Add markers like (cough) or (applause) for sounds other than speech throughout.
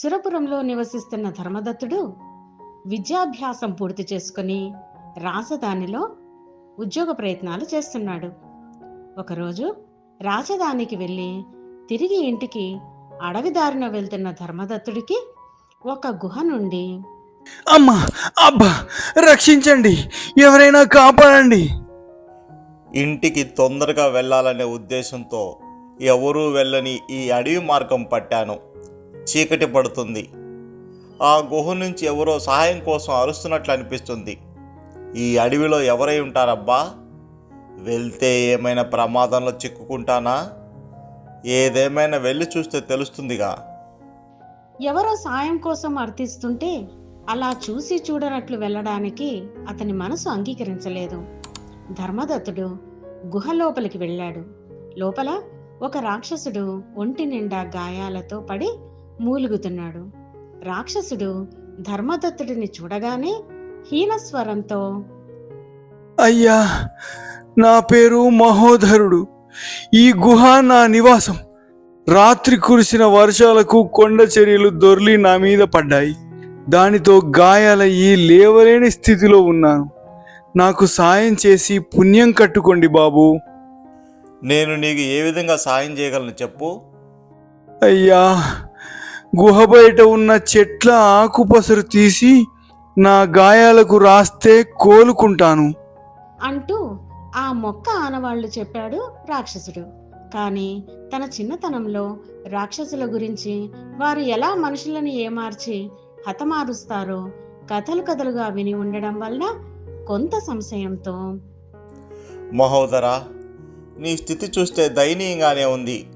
సురపురంలో నివసిస్తున్న ధర్మదత్తుడు విద్యాభ్యాసం పూర్తి చేసుకుని రాజధానిలో ఉద్యోగ ప్రయత్నాలు చేస్తున్నాడు. ఒకరోజు రాజధానికి వెళ్ళి తిరిగి ఇంటికి అడవి దారిన వెళ్తున్న ధర్మదత్తుడికి ఒక గుహ నుండి అమ్మా అబ్బా రక్షించండి ఎవరైనా కాపాడండి. ఇంటికి తొందరగా వెళ్ళాలనే ఉద్దేశంతో ఎవరూ వెళ్ళని ఈ అడవి మార్గం పట్టాను. చీకటి పడుతుంది. ఆ గుహ నుంచి ఎవరో సహాయం కోసం అరుస్తున్నట్లు అనిపిస్తుంది. ఈ అడవిలో ఎవరై ఉంటారబ్బా? వెళ్తే ఏమైనా ప్రమాదంలో చిక్కుకుంటానా? ఏదేమైనా వెళ్ళి చూస్తే తెలుస్తుందిగా. ఎవరో సాయం కోసం అర్థిస్తుంటే అలా చూసి చూడనట్లు వెళ్ళడానికి అతని మనసు అంగీకరించలేదు. ధర్మదత్తుడు గుహ లోపలికి వెళ్ళాడు. లోపల ఒక రాక్షసుడు ఒంటి నిండా గాయాలతో పడి మూలుగుతున్నాడు. రాక్షసుడు ధర్మదత్తుడిని చూడగానే హీనస్వరంతో అయ్యా నా పేరు మహోధరుడు. ఈ గుహ నా నివాసం. రాత్రి కురిసిన వర్షాలకు కొండ చర్యలు దొర్లి నా మీద పడ్డాయి. దానితో గాయాలయ్యి లేవలేని స్థితిలో ఉన్నాను. నాకు సాయం చేసి పుణ్యం కట్టుకోండి బాబు. నేను నీకు ఏ విధంగా సాయం చేయగలను చెప్పు. అయ్యా గుహ బయట ఉన్న చెట్ల ఆకుపసరు తీసి నా గాయాలకు రాస్తే కోలుకుంటాను. అంటూ ఆ మొక్క ఆనవాళ్ళు చెప్పాడు రాక్షసుడు. కానీ తన చిన్నతనంలో రాక్షసుల గురించి వారు ఎలా మనుషులను ఏమార్చి హతమారుస్తారో కథలు కథలుగా విని ఉండడం వల్ల కొంత సంశయంతో మహోదరా నీ స్థితి చూస్తే దయనీయంగానే ఉంది.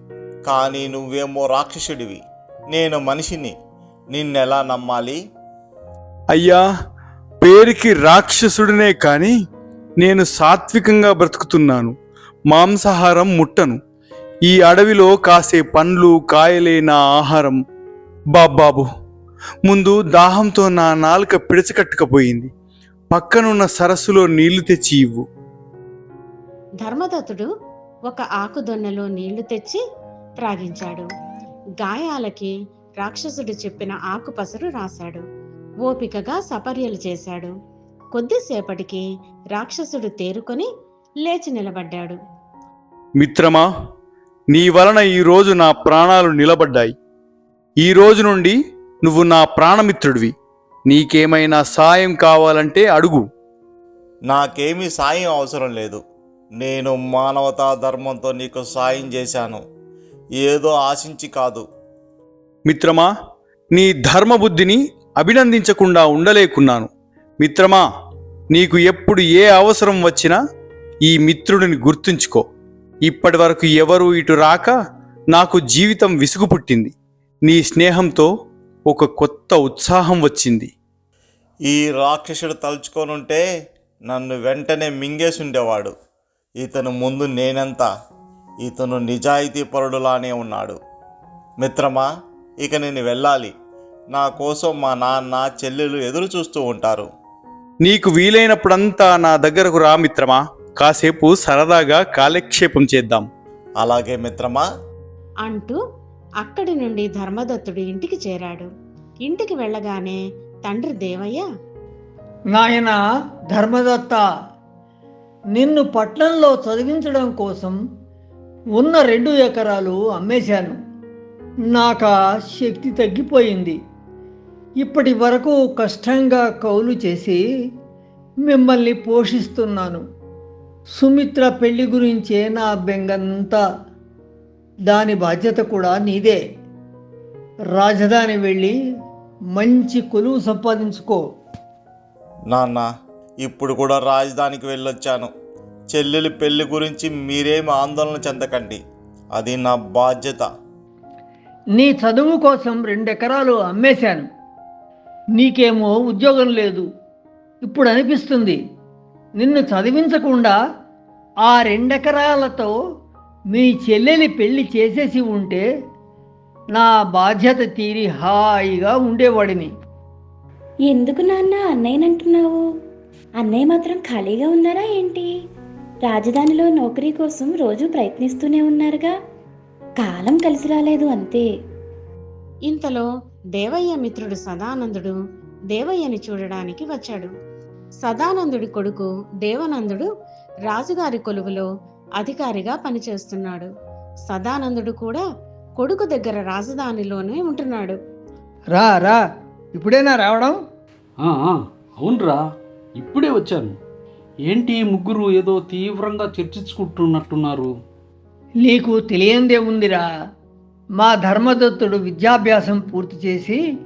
కానీ నువ్వేమో రాక్షసుడివి. నేను మనిషిని. నిన్నెలా నమ్మాలి? అయ్యా పేరుకి రాక్షసుడినే కాని నేను సాత్వికంగా బ్రతుకుతున్నాను. మాంసాహారం ముట్టను. ఈ అడవిలో కాసే పండ్లు కాయలే నా ఆహారం. బాబాబు ముందు దాహంతో నా నాలుక పిడచకట్టుకపోయింది. పక్కనున్న సరస్సులో నీళ్ళు తెచ్చి ఇవ్వు. ధర్మదత్తుడు ఒక ఆకుదొన్నెలో నీళ్ళు తెచ్చి త్రాగించాడు. గాయాలకి రాక్షసుడు చెప్పిన ఆకుపసరు రాశాడు. ఓపికగా సపర్యలు చేశాడు. కొద్దిసేపటికి రాక్షసుడు తేరుకొని లేచి నిలబడ్డాడు. మిత్రమా నీ వలన ఈరోజు నా ప్రాణాలు నిలబడ్డాయి. ఈ రోజు నుండి నువ్వు నా ప్రాణమిత్రుడివి. నీకేమైనా సాయం కావాలంటే అడుగు. నాకేమీ సాయం అవసరం లేదు. నేను మానవతా ధర్మంతో నీకు సాయం చేశాను. ఏదో ఆశించి కాదు. మిత్రమా నీ ధర్మబుద్ధిని అభినందించకుండా ఉండలేకున్నాను. మిత్రమా నీకు ఎప్పుడు ఏ అవసరం వచ్చినా ఈ మిత్రుడిని గుర్తుంచుకో. ఇప్పటి వరకు ఎవరూ ఇటు రాక నాకు జీవితం విసుగు పుట్టింది నీ స్నేహంతో ఒక కొత్త ఉత్సాహం వచ్చింది. ఈ రాక్షసుడు తలుచుకొనుంటే నన్ను వెంటనే మింగేసి ఉండేవాడు ఇతను ముందు నేనెంత ఇతను నిజాయితీ పరుడులానే ఉన్నాడు. మిత్రమా ఇక నేను వెళ్ళాలి. నా కోసం మా నాన్న చెల్లెలు ఎదురు చూస్తూ ఉంటారు. నీకు వీలైనప్పుడంతా నా దగ్గరకు రా మిత్రమా. కాసేపు సరదాగా కాలక్షేపం చేద్దాం. అలాగే మిత్రమా. అంటూ అక్కడి నుండి ధర్మదత్తుడు ఇంటికి చేరాడు. ఇంటికి వెళ్ళగానే తండ్రి దేవయ్య! నాయన ధర్మదత్త! నిన్ను పట్నంలో చదివించడం కోసం ఉన్న రెండు ఎకరాలు అమ్మేశాను. నాకు ఆ శక్తి తగ్గిపోయింది. ఇప్పటి వరకు కష్టంగా కౌలు చేసి మిమ్మల్ని పోషిస్తున్నాను. సుమిత్ర పెళ్ళి గురించే నా బెంగంతా. దాని బాధ్యత కూడా నీదే. రాజధాని వెళ్ళి మంచి కొలువు సంపాదించుకో. నాన్న ఇప్పుడు కూడా రాజధానికి వెళ్ళొచ్చాను. చెల్లెలి పెళ్ళి గురించి మీరేమి ఆందోళన చెందకండి. అది నా బాధ్యత. నీ చదువు కోసం రెండెకరాలు అమ్మేశాను. నీకేమో ఉద్యోగం లేదు. ఇప్పుడు అనిపిస్తుంది నిన్ను చదివించకుండా ఆ రెండెకరాలతో మీ చెల్లెలి పెళ్ళి చేసేసి ఉంటే నా బాధ్యత తీరి హాయిగా ఉండేవాడిని. ఎందుకు నాన్న అన్నయ్యనంటున్నావు? అన్నయ్య మాత్రం ఖాళీగా ఉన్నారా ఏంటి? రాజధానిలో నౌకరీ కోసం రోజు ప్రయత్నిస్తూనే ఉన్నారుగా. కాలం కలిసి రాలేదు అంతే. ఇంతలో దేవయ్య మిత్రుడు సదానందుడు దేవయ్యని చూడడానికి వచ్చాడు. సదానందుడి కొడుకు దేవనందుడు రాజుగారి కొలువులో అధికారిగా పనిచేస్తున్నాడు. సదానందుడు కూడా కొడుకు దగ్గర రాజధానిలోనే ఉంటున్నాడు. రా రా ఇప్పుడేనా రావడం? అవునరా ఇప్పుడే వచ్చాను. ఏంటి ముగ్గురు ఏదో తీవ్రంగా చర్చించుకుంటున్నట్టున్నారు? నీకు తెలియందేముందిరా మా ధర్మదత్తుడు విద్యాభ్యాసం పూర్తి చేసి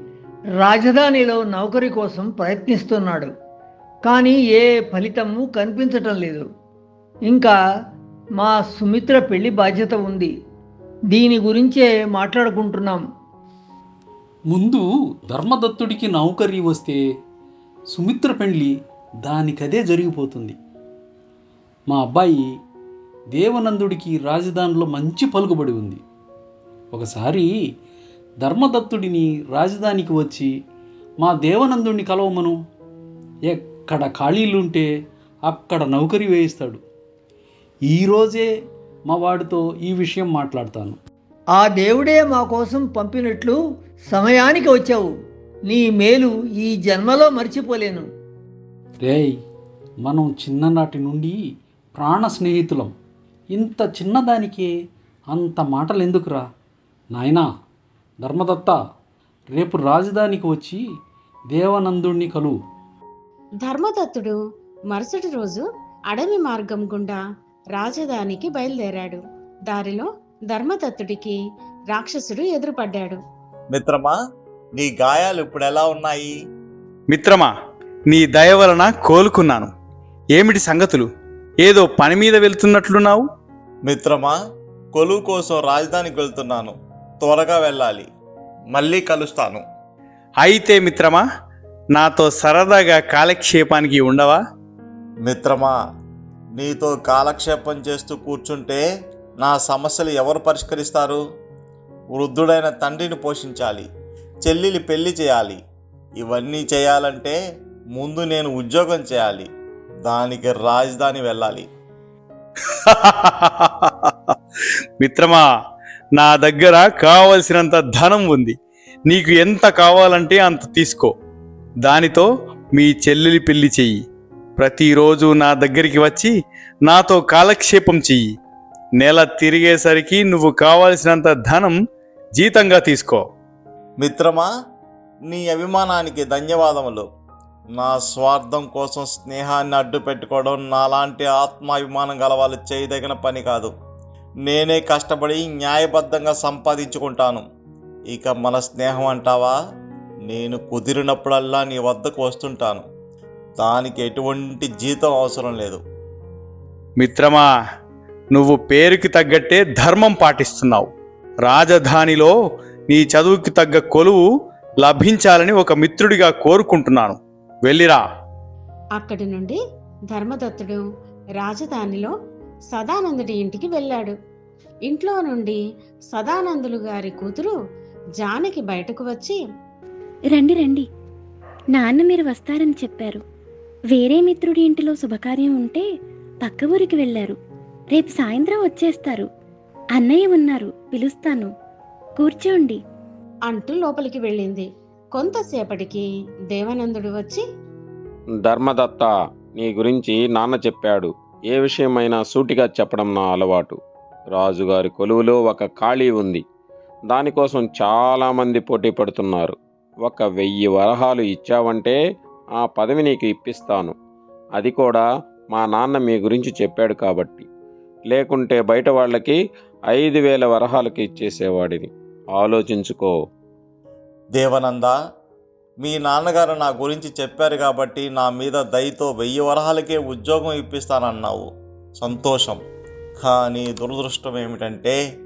రాజధానిలో నౌకరీ కోసం ప్రయత్నిస్తున్నాడు. కానీ ఏ ఫలితము కనిపించటం లేదు. ఇంకా మా సుమిత్ర పెళ్ళి బాధ్యత ఉంది. దీని గురించే మాట్లాడుకుంటున్నాం. ముందు ధర్మదత్తుడికి నౌకరీ వస్తే సుమిత్ర పెండ్లి దానికదే జరిగిపోతుంది. మా అబ్బాయి దేవనందుడికి రాజధానిలో మంచి పలుకుబడి ఉంది. ఒకసారి ధర్మదత్తుడిని రాజధానికి వచ్చి మా దేవనందుడిని కలవమను. ఎక్కడ ఖాళీలుంటే అక్కడ నౌకరీ వేయిస్తాడు. ఈరోజే మా వాడితో ఈ విషయం మాట్లాడతాను. ఆ దేవుడే మా కోసం పంపినట్లు సమయానికి వచ్చావు. నీ మేలు ఈ జన్మలో మర్చిపోలేను. రేయ్ మనం చిన్ననాటి నుండి ప్రాణ స్నేహితులం. ఇంత చిన్నదానికే అంత మాటలు ఎందుకురా నాయనా ధర్మదత్త రేపు రాజధానికి వచ్చి దేవానందుణ్ణి కలువు ధర్మదత్తుడు మరుసటి రోజు అడవి మార్గం గుండా రాజధానికి బయలుదేరాడు. దారిలో ధర్మదత్తుడికి రాక్షసుడు ఎదురుపడ్డాడు. మిత్రమా నీ గాయాలు ఇప్పుడు ఎలా ఉన్నాయి? మిత్రమా నీ దయ వలన కోలుకున్నాను. ఏమిటి సంగతులు? ఏదో పని మీద వెళ్తున్నట్లున్నావు? మిత్రమా కొలువు కోసం రాజధానికి వెళ్తున్నాను. త్వరగా వెళ్ళాలి. మళ్ళీ కలుస్తాను. అయితే మిత్రమా నాతో సరదాగా కాలక్షేపానికి ఉండవా? మిత్రమా నీతో కాలక్షేపం చేస్తూ కూర్చుంటే నా సమస్యలు ఎవరు పరిష్కరిస్తారు? వృద్ధుడైన తండ్రిని పోషించాలి. చెల్లిని పెళ్ళి చేయాలి. ఇవన్నీ చేయాలంటే ముందు నేను ఉద్యోగం చేయాలి. దానికి రాజధాని వెళ్ళాలి. (laughs) మిత్రమా నా దగ్గర కావలసినంత ధనం ఉంది. నీకు ఎంత కావాలంటే అంత తీసుకో. దానితో మీ చెల్లెలి పెళ్ళి చెయ్యి. ప్రతిరోజు నా దగ్గరికి వచ్చి నాతో కాలక్షేపం చెయ్యి. నెల తిరిగేసరికి నువ్వు కావలసినంత ధనం జీతంగా తీసుకో. మిత్రమా నీ అభిమానానికి ధన్యవాదములు. నా స్వార్థం కోసం స్నేహాన్ని అడ్డు పెట్టుకోవడం నాలాంటి ఆత్మాభిమానం గల వాళ్ళు చేయదగిన పని కాదు. నేనే కష్టపడి న్యాయబద్ధంగా సంపాదించుకుంటాను. ఇక మన స్నేహం అంటావా? నేను కుదిరినప్పుడల్లా నీ వద్దకు వస్తుంటాను. దానికి ఎటువంటి జీతం అవసరం లేదు. మిత్రమా నువ్వు పేరుకి తగ్గట్టే ధర్మం పాటిస్తున్నావు. రాజధానిలో నీ చదువుకి తగ్గ కొలువు లభించాలని ఒక మిత్రుడిగా కోరుకుంటున్నాను. వెళ్ళిరా. అక్కడి నుండి ధర్మదత్తుడు రాజధానిలో సదానందుడి ఇంటికి వెళ్ళాడు. ఇంట్లో నుండి సదానందులు గారి కూతురు జానకి బయటకు వచ్చి రండి రండి. నాన్న మీరు వస్తారని చెప్పారు. వేరే మిత్రుడి ఇంటిలో శుభకార్యం ఉంటే పక్క ఊరికి వెళ్ళారు. రేపు సాయంత్రం వచ్చేస్తారు. అన్నయ్య ఉన్నారు పిలుస్తాను. కూర్చోండి. అంటూ లోపలికి వెళ్ళింది. కొంతసేపటికి దేవనందుడు వచ్చి ధర్మదత్త నీ గురించి నాన్న చెప్పాడు. ఏ విషయమైనా సూటిగా చెప్పడం నా అలవాటు. రాజుగారి కొలువులో ఒక ఖాళీ ఉంది. దానికోసం చాలామంది పోటీ పడుతున్నారు. ఒక వెయ్యి వరహాలు ఇచ్చావంటే ఆ పదవి నీకు ఇప్పిస్తాను. అది కూడా మా నాన్న మీ గురించి చెప్పాడు కాబట్టి. లేకుంటే బయట వాళ్ళకి ఐదు వేల వరహాలకి ఇచ్చేసేవాడిని. ఆలోచించుకో. దేవనంద మీ నాన్నగారు నా గురించి చెప్పారు కాబట్టి నా మీద దయతో వెయ్యి వరహాలకే ఉద్యోగం ఇప్పిస్తానన్నావు. సంతోషం. కానీ దురదృష్టం ఏమిటంటే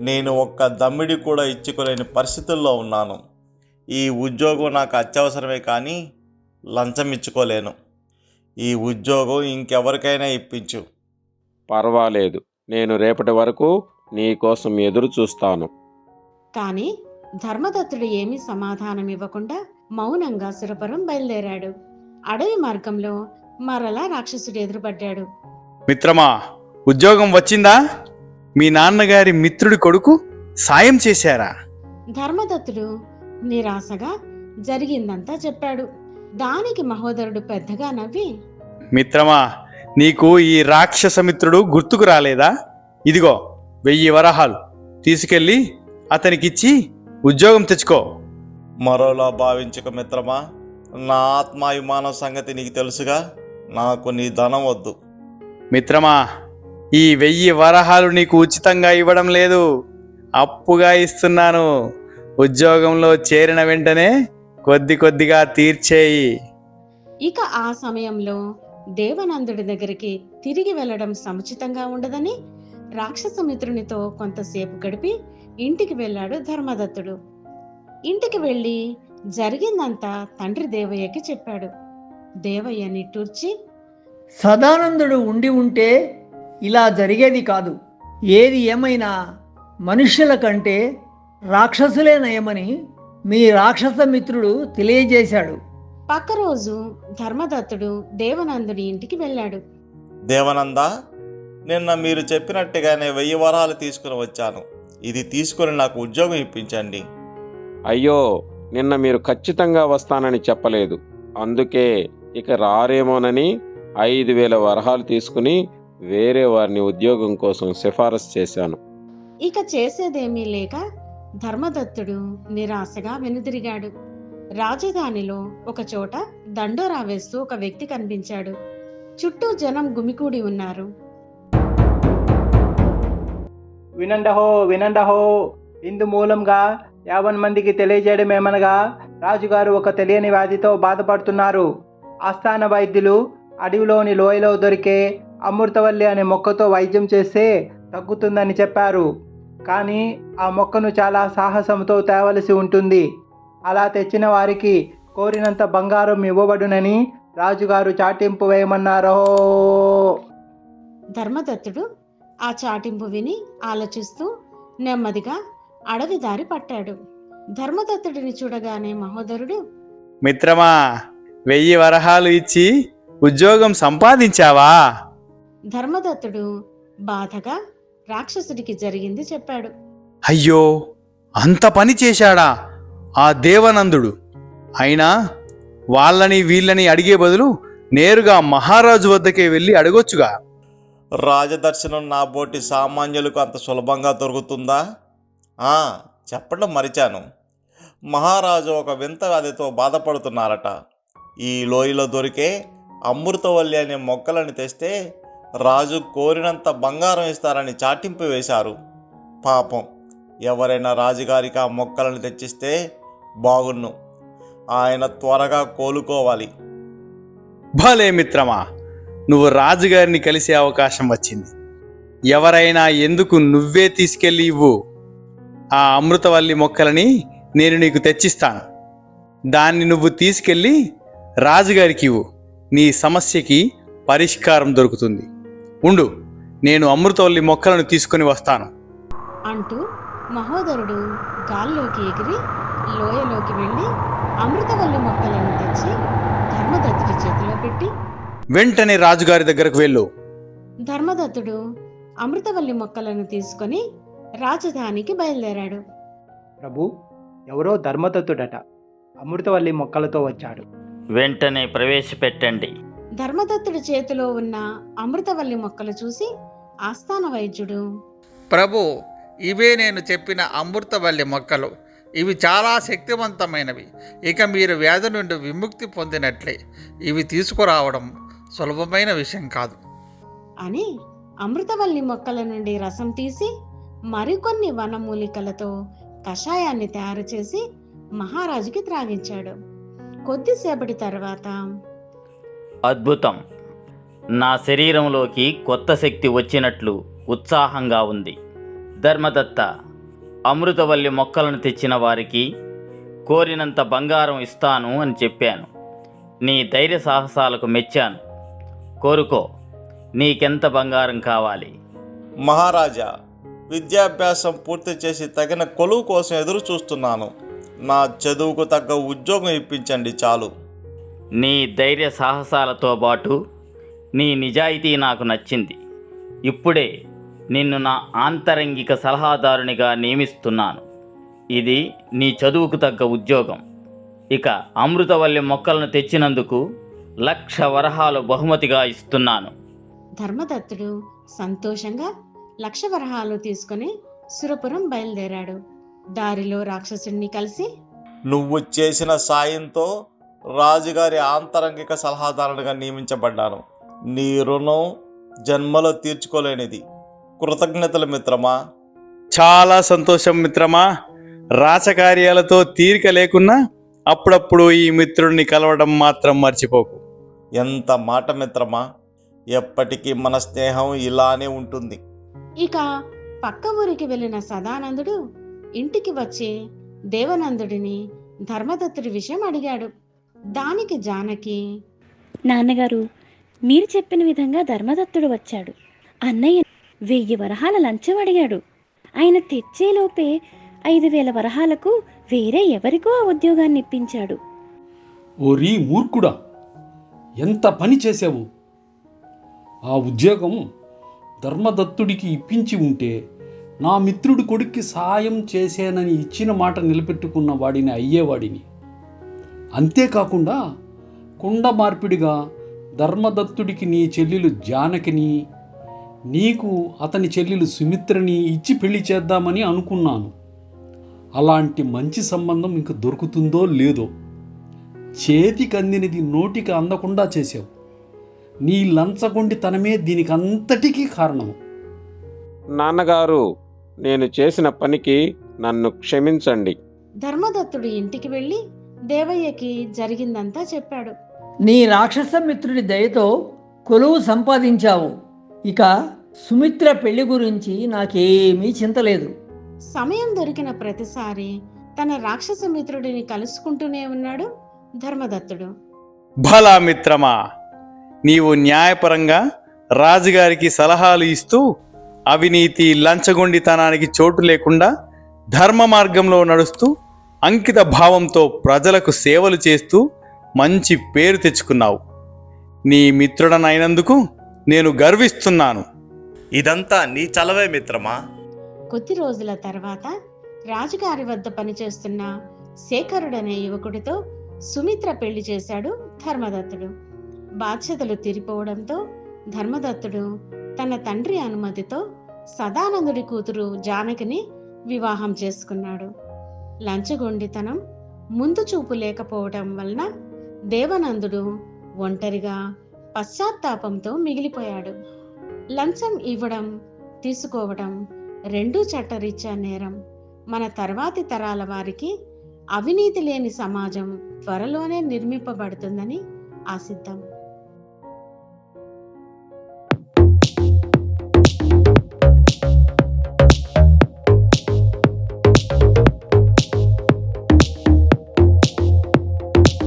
నేను ఒక్క దమ్మిడి కూడా ఇచ్చుకోలేని పరిస్థితుల్లో ఉన్నాను. ఈ ఉద్యోగం నాకు అత్యవసరమే కానీ లంచం ఇచ్చుకోలేను. ఈ ఉద్యోగం ఇంకెవరికైనా ఇప్పించు. పర్వాలేదు. నేను రేపటి వరకు నీ కోసం ఎదురు చూస్తాను. కాని ధర్మదత్తుడు ఏమీ సమాధానం ఇవ్వకుండా మౌనంగా సురపురం బయలుదేరాడు. అడవి మార్గంలో మరలా రాక్షసుడు ఎదురుపడ్డాడు. మిత్రమా ఉద్యోగం వచ్చిందా? మీ నాన్నగారి మిత్రుడి కొడుకు సాయం చేశారా? ధర్మదత్తుడు నిరాశగా జరిగిందంతా చెప్పాడు. దానికి మహోదరుడు పెద్దగా నవ్వి మిత్రమా నీకు ఈ రాక్షస మిత్రుడు గుర్తుకు రాలేదా? ఇదిగో వెయ్యి వరహాలు తీసుకెళ్ళి అతనికిచ్చి ఉద్యోగం తెచ్చుకో. మరోలా భావించక మిత్రమా నా ఆత్మాభిమానం సంగతి నీకు తెలుసుగా నాకు నీ ధనం వద్దు. మిత్రమా ఈ వెయ్యి వరహాలు నీకు ఉచితంగా ఇవ్వడం లేదు. అప్పుగా ఇస్తున్నాను. ఉద్యోగంలో చేరిన వెంటనే కొద్ది కొద్దిగా తీర్చేయి. ఇక ఆ సమయంలో దేవనందుడి దగ్గరికి తిరిగి వెళ్ళడం సముచితంగా ఉండదని రాక్షస మిత్రునితో కొంతసేపు గడిపి ఇంటికి వెళ్ళాడు ధర్మదత్తుడు. ఇంటికి వెళ్ళి జరిగిందంతా తండ్రి దేవయ్యకి చెప్పాడు. దేవయ్య నిట్టూర్చి సదానందుడు ఉండి ఉంటే ఇలా జరిగేది కాదు. ఏది ఏమైనా మనుష్యుల కంటే రాక్షసులే నయమని మీ రాక్షస మిత్రుడు తెలియజేశాడు. పక్క రోజు ధర్మదత్తుడు దేవనందుడి ఇంటికి వెళ్ళాడు. దేవనంద నిన్న మీరు చెప్పినట్టుగానే వెయ్యి వరాలు తీసుకుని వచ్చాను. ఇది తీసుకొని నాకు ఉద్యోగం ఇప్పించండి. అయ్యో నిన్న మీరు ఖచ్చితంగా వస్తానని చెప్పలేదు. అందుకే ఇక రారేమోనని ఐదు వేల వరహాలు తీసుకుని వేరే వారిని ఉద్యోగం కోసం సిఫారసు చేశాను. ఇక చేసేదేమీ లేక ధర్మదత్తుడు నిరాశగా వెనుదిరిగాడు. రాజధానిలో ఒక చోట దండోరా వేస్తూ ఒక వ్యక్తి కనిపించాడు. చుట్టూ జనం గుమికూడి ఉన్నారు. వినండహో వినండహో ఇందు మూలంగా యావన్ మందికి తెలియజేయడం ఏమనగా రాజుగారు ఒక తెలియని వ్యాధితో బాధపడుతున్నారు. ఆస్థాన వైద్యులు అడవిలోని లోయలో దొరికే అమృతవల్లి అనే మొక్కతో వైద్యం చేస్తే తగ్గుతుందని చెప్పారు. కానీ ఆ మొక్కను చాలా సాహసంతో తేవలసి ఉంటుంది. అలా తెచ్చిన వారికి కోరినంత బంగారం ఇవ్వబడునని రాజుగారు చాటింపు వేయమన్నారో. ధర్మదత్తుడు ఆ చాటింపు విని ఆలోచిస్తూ నెమ్మదిగా అడవి దారి పట్టాడు. ధర్మదత్తుడిని చూడగానే మహోదరుడు మిత్రమా వెయ్యి వరహాలు ఇచ్చి ఉద్యోగం సంపాదించావా? ధర్మదత్తుడు బాధగా రాక్షసుడికి జరిగింది చెప్పాడు. అయ్యో అంత పని చేశాడా ఆ దేవనందుడు? అయినా వాళ్ళని వీళ్ళని అడిగే బదులు నేరుగా మహారాజు వద్దకే వెళ్ళి అడగొచ్చుగా. రాజదర్శనం నా బోటి సామాన్యులకు అంత సులభంగా దొరుకుతుందా? ఆ, చెప్పడం మరిచాను. మహారాజు ఒక వింత వ్యాధితో బాధపడుతున్నారట. ఈ లోయలో దొరికే అమృతవల్లి అనే మొక్కలను తెస్తే రాజు కోరినంత బంగారం ఇస్తారని చాటింపు వేశారు. పాపం ఎవరైనా రాజుగారికి ఆ మొక్కలను తెచ్చిస్తే బాగున్ను. ఆయన త్వరగా కోలుకోవాలి. భలే మిత్రమా! నువ్వు రాజుగారిని కలిసే అవకాశం వచ్చింది. ఎవరైనా ఎందుకు నువ్వే తీసుకెళ్ళి ఇవ్వు? ఆ అమృతవల్లి మొక్కలని నేను నీకు తెచ్చిస్తాను. దాన్ని నువ్వు తీసుకెళ్ళి రాజుగారికి ఇవ్వు. నీ సమస్యకి పరిష్కారం దొరుకుతుంది. ఉండు నేను అమృతవల్లి మొక్కలను తీసుకొని వస్తాను. అంటూ మహోదరుడు గాల్లోకి ఎగిరి లోయలోకి వెళ్ళి అమృతవల్లి మొక్కలను తెచ్చి ధర్మదత్తుడి చేతిలో పెట్టి వెంటనే రాజుగారి దగ్గరకు వెళ్ళు. ధర్మదత్తుడు అమృతవల్లి మొక్కలను తీసుకొని రాజధానికి బయలుదేరాడు. ప్రభు ఎవరో ధర్మదత్తుడట అమృతవల్లి మొక్కలతో వచ్చాడు. వెంటనే ప్రవేశపెట్టండి. ధర్మదత్తుడి చేతిలో ఉన్న అమృతవల్లి మొక్కలు చూసి ఆస్థాన వైద్యుడు ప్రభు ఇవే నేను చెప్పిన అమృతవల్లి మొక్కలు. ఇవి చాలా శక్తివంతమైనవి. ఇక మీరు వ్యాధి నుండి విముక్తి పొందినట్లే. ఇవి తీసుకురావడం సులభమైన విషయం కాదు. అని అమృతవల్లి మొక్కల నుండి రసం తీసి మరికొన్ని వనమూలికలతో కషాయాన్ని తయారు చేసి మహారాజుకి త్రాగించాడు. కొద్దిసేపటి తర్వాత అద్భుతం. నా శరీరంలోకి కొత్త శక్తి వచ్చినట్లు ఉత్సాహంగా ఉంది. ధర్మదత్త అమృతవల్లి మొక్కలను తెచ్చిన వారికి కోరినంత బంగారం ఇస్తాను అని చెప్పాను. నీ ధైర్య సాహసాలకు మెచ్చాను. కోరుకో. నీకెంత బంగారం కావాలి? మహారాజా విద్యాభ్యాసం పూర్తి చేసి తగిన కొలువు కోసం ఎదురు చూస్తున్నాను. నా చదువుకు తగ్గ ఉద్యోగం ఇప్పించండి చాలు. నీ ధైర్య సాహసాలతో పాటు నీ నిజాయితీ నాకు నచ్చింది. ఇప్పుడే నిన్ను నా ఆంతరంగిక సలహాదారునిగా నియమిస్తున్నాను. ఇది నీ చదువుకు తగ్గ ఉద్యోగం. ఇక అమృతవల్లి మొక్కలను తెచ్చినందుకు లక్ష వరహాలు బహుమతిగా ఇస్తున్నాను. ధర్మదత్తుడు సంతోషంగా లక్ష వరహాలు తీసుకుని సురపురం బయలుదేరాడు. దారిలో రాక్షసుడిని కలిసి నువ్వు చేసిన సాయంతో రాజుగారి ఆంతరంగిక సలహాదారునిగా నియమించబడ్డాను. నీ రుణం జన్మలో తీర్చుకోలేనిది. కృతజ్ఞతలు మిత్రమా? చాలా సంతోషం మిత్రమా. రాచకార్యాలతో తీరిక లేకున్నా అప్పుడప్పుడు ఈ మిత్రుడిని కలవడం మాత్రం మర్చిపోకు. ఎంత మాట మిత్రమా? ఎప్పటికీ మన స్నేహం ఇలానే ఉంటుంది. ఇక పక్క ఊరికి వెళ్ళిన సదానందుడు ఇంటికి వచ్చి దేవనందుడిని ధర్మదత్తుడి విషయం అడిగాడు. దానికి జానకి నాన్నగారు మీరు చెప్పిన విధంగా ధర్మదత్తుడు వచ్చాడు. అన్నయ్య వెయ్యి వరహాల లంచం అడిగాడు. ఆయన తెచ్చేలోపే ఐదు వేల వరహాలకు వేరే ఎవరికో ఆ ఉద్యోగాన్ని ఇప్పించాడు. ఓరి మూర్ఖుడా! ఎంత పని చేసావు ఆ ఉద్యోగం ధర్మదత్తుడికి ఇప్పించి ఉంటే నా మిత్రుడి కొడుక్కి సాయం చేశానని ఇచ్చిన మాట నిలబెట్టుకున్న వాడిని అయ్యేవాడిని. అంతేకాకుండా కుండ మార్పిడిగా ధర్మదత్తుడికి నీ చెల్లెలు జానకిని నీకు అతని చెల్లెలు సుమిత్రని ఇచ్చి పెళ్ళి చేద్దామని అనుకున్నాను. అలాంటి మంచి సంబంధం ఇంక దొరుకుతుందో లేదో చేతికి అందినది నోటికి అందకుండా చేశావు. నీ లంచగొండితనమే దీనికి అంతటికీ కారణం నాన్నగారు నేను చేసిన పనికి నన్ను క్షమించండి. ధర్మదత్తుడు ఇంటికి వెళ్ళి దేవయ్యకి జరిగిందంతా చెప్పాడు. నీ రాక్షస మిత్రుడి దయతో కొలువు సంపాదించావు. ఇక సుమిత్ర పెళ్ళి గురించి నాకేమీ చింతలేదు సమయం దొరికిన ప్రతిసారి తన రాక్షస మిత్రుడిని కలుసుకుంటూనే ఉన్నాడు. ధర్మదత్తుడు. భలా మిత్రమా నీవు న్యాయపరంగా రాజుగారికి సలహాలు ఇస్తూ అవినీతి లంచగొండితనానికి చోటు లేకుండా ధర్మ మార్గంలో నడుస్తూ అంకిత భావంతో ప్రజలకు సేవలు చేస్తూ మంచి పేరు తెచ్చుకున్నావు. నీ మిత్రుడనైనందుకు నేను గర్విస్తున్నాను. ఇదంతా నీ చలవే మిత్రమా? కొద్ది రోజుల తర్వాత రాజుగారి వద్ద పనిచేస్తున్న శేఖరుడనే యువకుడితో సుమిత్ర పెళ్ళి చేశాడు ధర్మదత్తుడు. బాధ్యతలు తీరిపోవడంతో ధర్మదత్తుడు తన తండ్రి అనుమతితో సదానందుడి కూతురు జానకిని వివాహం చేసుకున్నాడు. లంచగొండితనం ముందు చూపు లేకపోవటం వలన దేవనందుడు ఒంటరిగా పశ్చాత్తాపంతో మిగిలిపోయాడు. లంచం ఇవ్వడం తీసుకోవడం రెండూ చట్టరీత్యా నేరం. మన తర్వాతి తరాల వారికి అవినీతి లేని సమాజం త్వరలోనే నిర్మింపబడుతుందని ఆశిద్దాం.